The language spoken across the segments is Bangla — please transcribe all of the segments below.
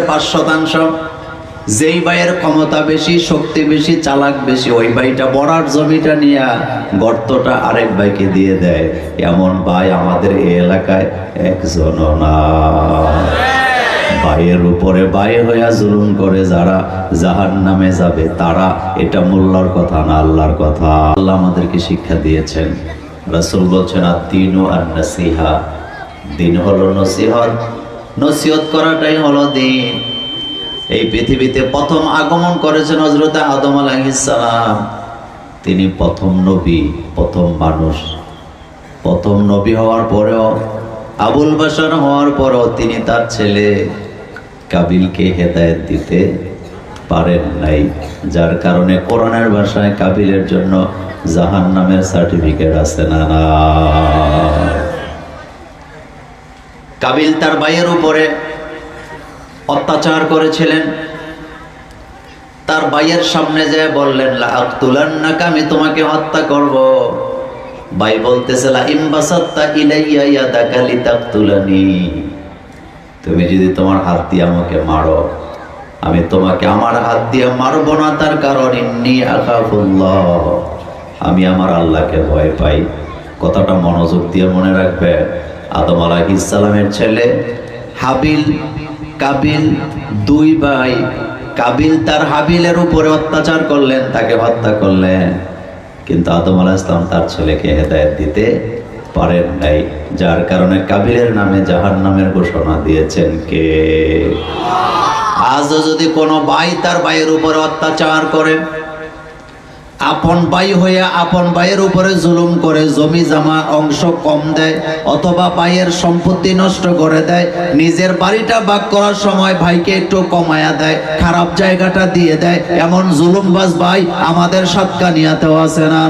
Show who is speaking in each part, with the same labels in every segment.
Speaker 1: পাঁচ শতাংশ। যেই ভাইয়ের ক্ষমতা বেশি, শক্তি বেশি, চালাক বেশি, ওই ভাইটা বড়ার জমিটা নিয়ে গর্তটা আরেক ভাইকে দিয়ে দেয়। এমন ভাই আমাদের এলাকায় একজন না। ভাইয়ের উপরে ভাই হইয়া জুলুম করে যারা জাহান নামে যাবে, তারা এটা মোল্লার কথা না আল্লাহর কথা। আল্লাহ আমাদেরকে শিক্ষা দিয়েছেন। রাসূল বলছেন আর আর দিন হলো নসিহত নসিহত করাটাই হলো দিন। এই পৃথিবীতে প্রথম আগমন করেছেন হজরত আদম আলাইসালাম তিনি প্রথম নবী, প্রথম মানুষ। প্রথম নবী হওয়ার পরেও, আবুল বাসার হওয়ার পরেও তিনি তার ছেলে কাবিলকে হেদায়েত দিতে পারেন নাই, যার কারণে কোরআনের ভাষায় কাবিলের জন্য জাহান নামের সার্টিফিকেট আছে না না কাবিল তার ভাইয়ের উপরে অত্যাচার করেছিলেন। তার ভাইয়ের সামনে যে বললেন, লাআকতুলান্নাকা, আমি তোমাকে হত্যা করব। ভাই বলতেছে তুমি যদি তোমার হাত দিয়ে আমাকে মারো, আমি তোমাকে আমার হাত দিয়ে মারবো না, তার কারণ আমি আমার আল্লাহকে ভয় পাই। কথাটা মনোযোগ দিয়ে মনে রাখবে। আদম সালামের ছেলে হাবিল, কাবিল, দুই ভাই। কাবিল তার হাবিলের উপরে অত্যাচার করলেন, তাকে হত্যা করলেন। কিন্তু আদম আলাহ ইসলাম তার ছেলেকে হেদায়ত দিতে পারেন নাই, যার কারণে কাবিলের নামে জাহার নামের ঘোষণা দিয়েছেন কে? আজও যদি কোনো ভাই তার ভাইয়ের উপরে অত্যাচার করে আপন ভাই হয়ে আপন ভাইয়ের উপরে জুলুম করে জমি জামা অংশ কম দেয়, অথবা ভাইয়ের সম্পত্তি নষ্ট করে দেয়, নিজের বাড়িটা ভাগ করার সময় ভাইকে একটু কমায়া দেয়, খারাপ জায়গাটা দিয়ে দেয়, এমন জুলুমবাজ ভাই আমাদের সাতকানিয়াতেও আছে না।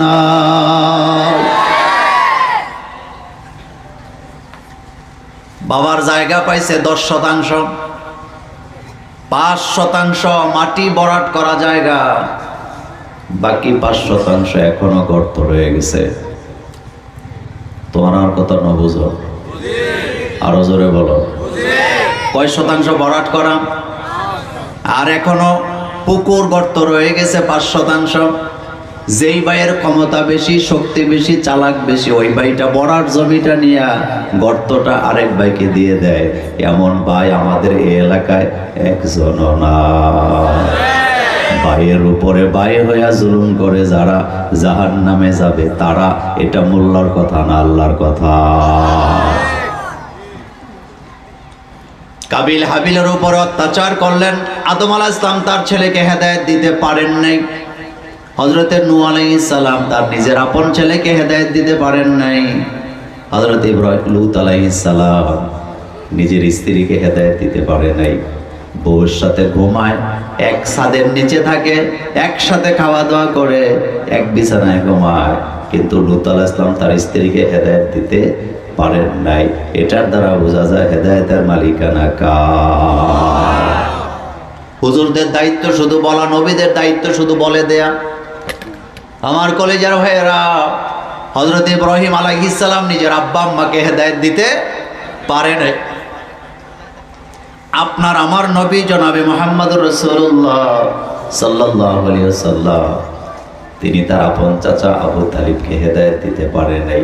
Speaker 1: বাবার জায়গা পাইছে দশ শতাংশ, পাঁচ শতাংশ মাটি বরাট করা জায়গা। বাকি পাঁচ শতাংশ এখনও গর্ত রয়ে গেছে। তোমার আর কথা ন বুঝো? আরও জোরে বলো। কয় শতাংশ বরাট করা? আর এখনও পুকুর গর্ত রয়ে গেছে পাঁচ শতাংশ। যেই ভাইয়ের ক্ষমতা বেশি, শক্তি বেশি, চালাক বেশি, ওই ভাইটা বড়ার জমিটা নিয়ে গর্তটা আরেক ভাইকে দিয়ে দেয়। এমন ভাই আমাদের এই এলাকায় একজন না। ভাইয়ের উপরে ভাই হইয়া জুলুম করে যারা জাহান নামে যাবে, তারা এটা মোল্লার কথা না আল্লাহর কথা। কাবিল হাবিলের উপর অত্যাচার করলেন, আদম আলাহ ইসলাম তার ছেলেকে হেদায়েত দিতে পারেন নাই। হজরতে নু আলাইহিস সালাম তার নিজের আপন ছেলেকে হেদায়েত দিতে পারেন নাই। হজরত ইব্রাহিম লুত আলাইহিস সালাম নিজের স্ত্রীকে হেদায়েত দিতে পারে নাই। সাথে ঘুমায়, এক ছাদের নিচে থাকে, একসাথে খাওয়া দাওয়া করে, এক বিছানায় ঘুমায়। কিন্তু লুত আলাহ ইসলাম তার স্ত্রীকে হেদায়েত দিতে পারেন নাই। এটার দ্বারা বোঝা যায় হেদায়েতের মালিকানা কার? হুজুরদের দায়িত্ব শুধু বলা, নবীদের দায়িত্ব শুধু বলে দেয়া। আমার কলেজের ভাইয়েরা হজরত ইব্রাহিম আলাইহিসালাম নিজের আব্বা আম্মাকে হেদায়েত দিতে পারে নাই। আপনার আমার নবী জনাবে মোহাম্মদ রসুল্লাহ সাল্লাহ সাল্লাম তিনি তার আপন চাচা আবু তালিবকে হেদায়েত দিতে পারে নাই।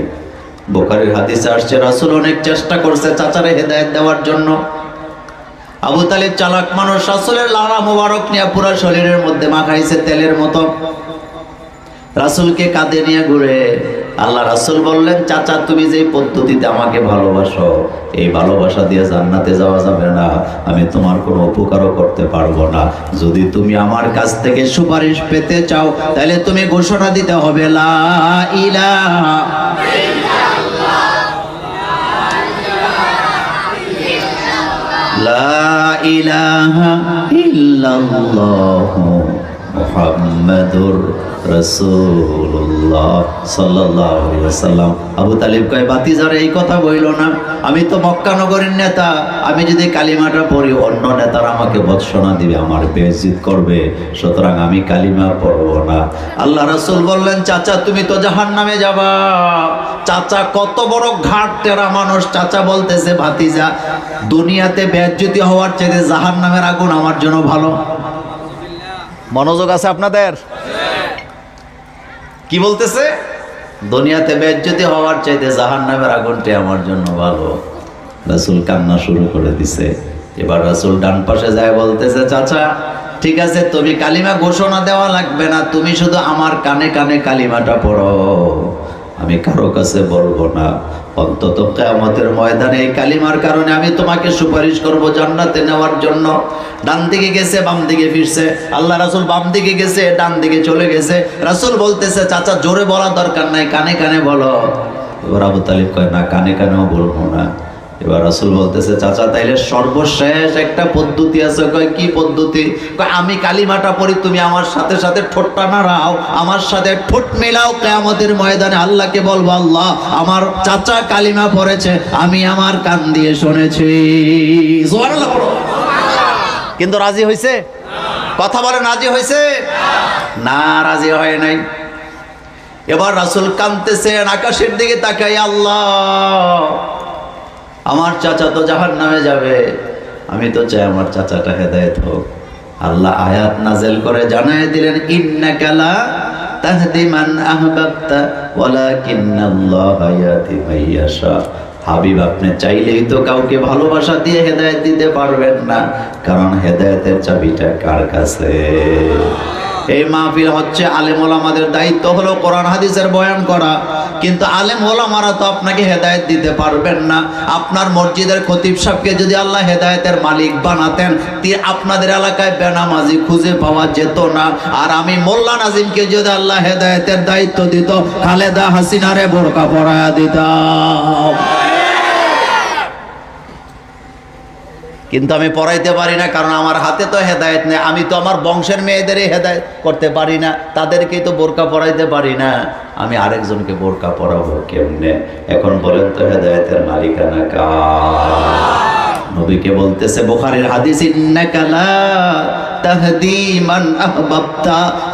Speaker 1: বোকারের হাদিসে আসছে, রাসূল অনেক চেষ্টা করছে চাচারে হেদায়েত দেওয়ার জন্য। আবু তালিব চালাক মানুষ, রাসূলের লালা মোবারক নিয়ে পুরো শরীরের মধ্যে মাখাইছে তেলের মতো। রাসূলকে কাঁধে নিয়ে ঘুরে আল্লাহ রাসূল বললেন, চাচা, তুমি যে পদ্ধতিতে আমাকে ভালোবাসো, এই ভালোবাসা দিয়ে জান্নাতে যাওয়া যাবে না। আমি তোমার কোনো উপকারও করতে পারব না। যদি তুমি আমার কাছ থেকে সুপারিশ পেতে চাও, তাহলে তুমি ঘোষণা দিতে হবে লা ইলাহা ইল্লাল্লাহু। মুহাম্মাদুর আলাইহি ওয়াসাল্লাম। আবু তালিব কয় বাতিজার এই কথা বইল না। আমি তো মক্কা নগরীর নেতা। আমি যদি কালিমাটা পড়ি, অন্য নেতারা আমাকে বৎসনা দিবে, আমার বেইজ্জত করবে। সুতরাং আমি কালিমা পড়ব না। আল্লাহ রাসূল বললেন, চাচা, তুমি তো জাহান্নামে যাবা। চাচা, কত বড় ঘাট টেরা মানুষ। চাচা বলতেছে ভাতিজা দুনিয়াতে বেজ্জতি হওয়ার চেয়ে জাহান্নামের আগুন আমার জন্য ভালো। মনোযোগ আছে আপনাদের? কি বলতেছে? দুনিয়াতে বেজ্জতি হওয়ার চাইতে জাহান নামের আগুনটি আমার জন্য ভালো। রাসুল কান্না শুরু করে দিছে। এবার রাসুল ডান পাশে যায় বলতেছে, চাচা, ঠিক আছে, তুমি কালিমা ঘোষণা দেওয়া লাগবে না, তুমি শুধু আমার কানে কানে কালিমাটা পড়ো। আমি কারও কাছে বলব না। অন্তত কেয়ামতের ময়দানে এই কালিমার কারণে আমি তোমাকে সুপারিশ করব জান্নাতে নেওয়ার জন্য। ডান দিকে গেছে, বাম দিকে ফিরছে। আল্লাহ রাসুল বাম দিকে গেছে, ডান দিকে চলে গেছে। রাসুল বলতেছে, চাচা, জোরে বলা দরকার নাই, কানে কানে বলো। এবার আবু তালিব কয়, না, কানে কানেও বলব না। এবার রাসুল বলতেছে, চাচা, তাইলে সর্বশেষ একটা পদ্ধতি আছে। কয়, কি পদ্ধতি? কয়, আমি কালিমাটা পড়ি, তুমি আমার সাথে সাথে ঠোঁটটা নাড়াও, আমার সাথে ঠোঁট মেলাও কেয়ামতের ময়দানে। আল্লাহকে বলব, আল্লাহ, আমার চাচা কালিমা পড়েছে, আমি আমার কান দিয়ে শুনেছি। কিন্তু রাজি হয়েছে কথা বলে রাজি হয়েছে না, রাজি হয় নাই। এবার রাসুল কানতেছেন আকাশের দিকে তাকাই আল্লাহ আমার চাচা তো জাহান নামে যাবে। আমি তো চাই আমার চাচাটা হেদায়ত হোক। আল্লাহ আয়াত নাজেল করে জানাই দিলেন ইন্নাকালা তাহদি মান আহবাবতা, ওয়ালাকিন্নাল্লাহ ইয়াতি মাইয়াশা হাবিব, আপনি চাইলেই তো কাউকে ভালোবাসা দিয়ে হেদায়েত দিতে পারবেন না, কারণ হেদায়েতের চাবিটা কার কাছে? এই মাহফিল হচ্ছে আলেম ওলামাদের দায়িত্ব হলো কোরআন হাদিসের বয়ান করা। কিন্তু আলেম ওলামারা তো আপনাকে হেদায়েত দিতে পারবেন না। আপনার মসজিদের খতিব সাহেবকে যদি আল্লাহ হেদায়েতের মালিক বানাতেন আপনাদের এলাকায় বেনামাজি খুঁজে পাওয়া যেত না। আর আমি মোল্লা নাজিমকে যদি আল্লাহ হেদায়েতের দায়িত্ব দিত, খালেদা হাসিনারে বোরকা পরায়া দিতাম। কিন্তু আমি পড়াইতে পারি না, কারণ আমার হাতে তো হেদায়েত নেই। আমি তো আমার বংশের মেয়েদেরই হেদায়েত করতে পারি না, তাদেরকেই তো বোরকা পড়াইতে পারি না। আমি আরেকজনকে বোরকা পড়াবো কেমনে? এখন বলেন তো হেদায়েতের মালিকানা কা বলতেছে, বুখারীর হাদিস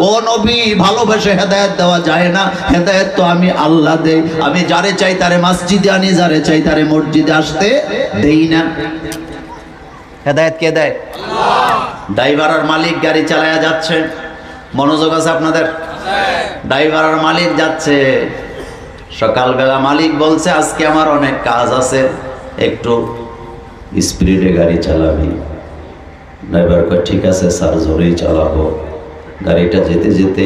Speaker 1: ও নবী, ভালোবেসে হেদায়েত দেওয়া যায় না। হেদায়েত তো আমি আল্লাহ দেই। আমি যারে চাই তারে মসজিদে আনি, যারে চাই তারে মসজিদে আসতে দেই না। হেদায়েত কে দেয়? ড্রাইভার আর মালিক গাড়ি চালায়া যাচ্ছে। মনোযোগ আছে আপনাদের? ড্রাইভার আর মালিক যাচ্ছে। সকালবেলা মালিক বলছে, আজকে আমার অনেক কাজ আছে। একটু স্পিডে গাড়ি চালাবি। ড্রাইভার কয়, ঠিক আছে স্যার, জোরেই চালাবো। গাড়িটা যেতে যেতে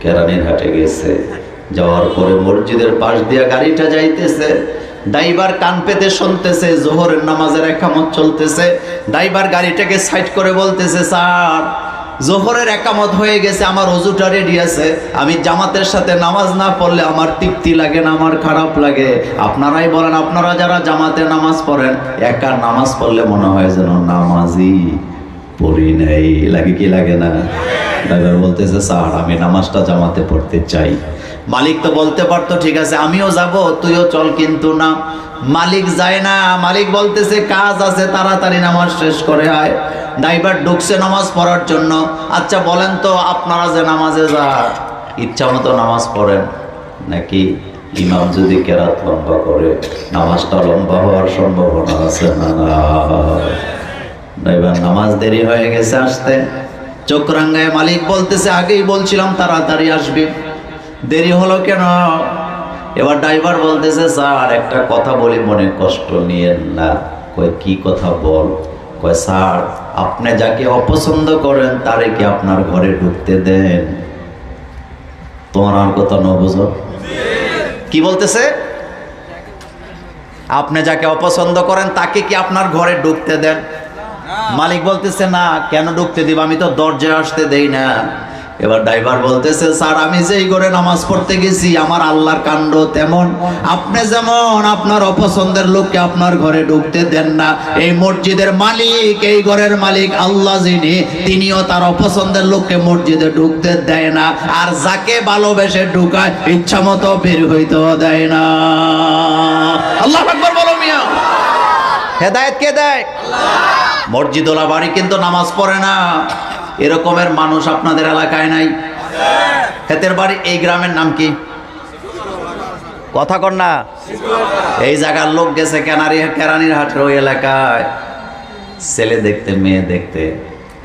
Speaker 1: কেরানির হাটে গেছে। যাওয়ার পরে মসজিদের পাশ দিয়ে গাড়িটা যাইতেছে। ড্রাইভার কান পেতে শুনতেছে, জোহরের নামাজের একামত চলতেছে। ড্রাইভার গাড়িটাকে সাইড করে বলতেছে, স্যার, জোহরের একামত হয়ে গেছে, আমার অজুটা রেডি আছে। আমি জামাতের সাথে নামাজ না পড়লে আমার তৃপ্তি লাগে না, আমার খারাপ লাগে। আপনারাই বলেন, আপনারা যারা জামাতে নামাজ পড়েন, একা নামাজ পড়লে মনে হয় যেন নামাজই পড়ি নাই। লাগে কি লাগে না? ড্রাইভার বলতেছে, স্যার, আমি নামাজটা জামাতে পড়তে চাই। মালিক তো বলতে পারতো, ঠিক আছে, আমিও যাব, তুইও চল। কিন্তু না, মালিক যায় না। মালিক বলতেছে, কাজ আছে, তাড়াতাড়ি নামাজ শেষ করে আয়। ড্রাইভার ঢুকছে নামাজ পড়ার জন্য। আচ্ছা বলেন তো, আপনারা যে নামাজে যা ইচ্ছা মতো নামাজ পড়েন। নাকি? ইমাম যদি কেরাত লম্বা করে, নামাজটা লম্বা হওয়ার সম্ভাবনা আছে না? ড্রাইভার, নামাজ দেরি হয়ে গেছে, আসতে। চোখ রাঙ্গায় মালিক বলতেছে, আগেই বলছিলাম, তাড়াতাড়ি আসবে। দেরি হলো কেন? এবার ড্রাইভার বলতেছে, স্যার, একটা কথা বলি, মনে কষ্ট নিয়েন না। কয়, কি কথা বল? কয়, স্যার, আপনি যাকে অপছন্দ করেন, তারে কি আপনার ঘরে ঢুকতে দেন? তোমার আর কথা ন বুঝো? কি বলতেছে? আপনি যাকে অপছন্দ করেন, তাকে কি আপনার ঘরে ঢুকতে দেন? মালিক বলতেছে, না, কেন ঢুকতে দিব? আমি তো দরজায় আসতে দেই না। এবার ড্রাইভার বলতেছে, স্যার, আমি যেই ঘরে নামাজ পড়তে গেছি, আমার আল্লাহর কাণ্ড তেমন। আপনি যেমন আপনার অপছন্দের লোককে আপনার ঘরে ঢুকতে দেন না, এই মসজিদের মালিক, এই ঘরের মালিক আল্লাহ যিনি, তিনিও তার অপছন্দের লোককে মসজিদে ঢুকতে দেয় না। আর যাকে ভালোবেসে ঢুকায়, ইচ্ছা মতো বের হইতেও দেয় না। আল্লাহ আকবর বলো মিয়া। হেদায়েত কে দেয়? মসজিদোলা বাড়ি কিন্তু নামাজ পড়ে না। এরকমের মানুষ আপনাদের এলাকায় নাই। খেতের বাড়ি এই গ্রামের নাম কি? কথা কর না। এই জায়গার লোক গেছে কেনারি কেরানির হাটের ওই এলাকায়। ছেলে দেখতে, মেয়ে দেখতে,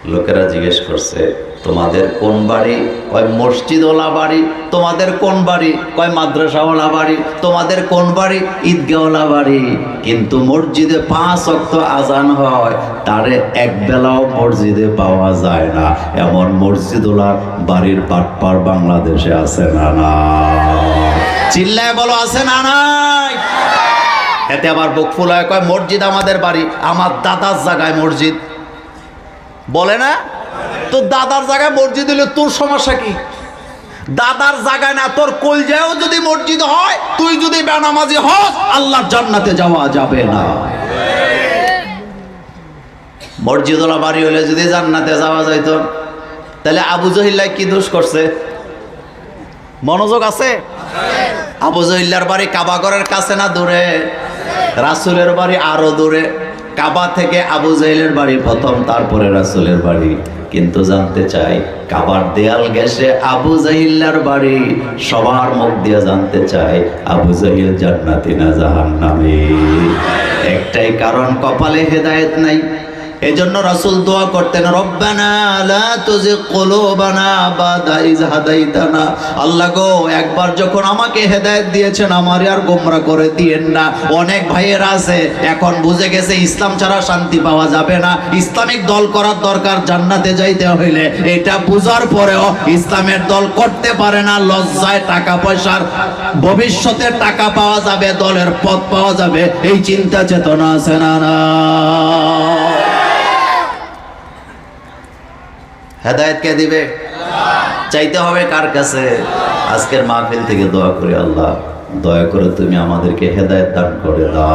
Speaker 1: লোকেরা জিজ্ঞেস করছে তোমাদের কোন বাড়ি? কয় মসজিদওয়ালা বাড়ি? তোমাদের কোন বাড়ি? কয় মাদ্রাসাওয়ালা বাড়ি? তোমাদের কোন বাড়ি? ঈদগাওয়ালা বাড়ি। কিন্তু মসজিদে পাঁচ অক্ত আজান হয়, তারে এক বেলাও মসজিদে পাওয়া যায় না। এমন মসজিদওয়ালা বাড়ির পাটপার বাংলাদেশে আছে না না। চিল্লায় বলো, আছে না নাই? এতে আবার বুক ফুল হয় কয়, মসজিদ আমাদের বাড়ি, আমার দাদার জায়গায় মসজিদ। বলে না? তো দাদার জায়গায় মসজিদ হলে তোর সমস্যা কি? দাদার জায়গায় না, তোর কলজায়ও যদি মসজিদ হয়, তুই যদি বেনামাজি হস, আল্লাহর জান্নাতে যাওয়া যাবে না। মসজিদওয়ালা বাড়ি হলে যদি জান্নাতে যাওয়া যাইতো তাহলে আবু জহিল্লাই কি দোষ করছে? মনোযোগ আছে? আবু জহিল্লার বাড়ি কাবাগরের কাছে না দূরে? রাসুলের বাড়ি আরও দূরে? কাবা থেকে আবু জাহেলের বাড়ি প্রথম, তারপরে রাসুলের বাড়ি। কিন্তু জানতে চাই, কাবার দেয়াল গেছে আবু জাহিল্লার বাড়ি। সবার মুখ দিয়ে জানতে চাই, আবু জাহিল জান্নাতি না নামে একটাই কারণ, কপালে হেদায়েত নাই। এজন্য রাসূল দোয়া করতেন, রব্বানা আল্লাহ গো, একবার যখন আমাকে হেদায়েত দিয়েছেন, আমার আর গোমরা করে দিয়েন না। অনেক ভাইয়ের আছে, এখন বুঝে গেছে ইসলাম ছাড়া শান্তি পাওয়া যাবে না। ইসলামিক দল করার দরকার জান্নাতে যাইতে হইলে। এটা বুঝার পরেও ইসলামের দল করতে পারে না, লজ্জায় টাকা পয়সার ভবিষ্যতে টাকা পাওয়া যাবে, দলের পথ পাওয়া যাবে। এই চিন্তা চেতনা আছে না? হেদায়ত কে দিবে? চাইতে হবে কার কাছে? আজকের মাহফিল থেকে দোয়া করি আল্লাহ। দয়া করে তুমি আমাদেরকে হেদায়ত দান করে দাও।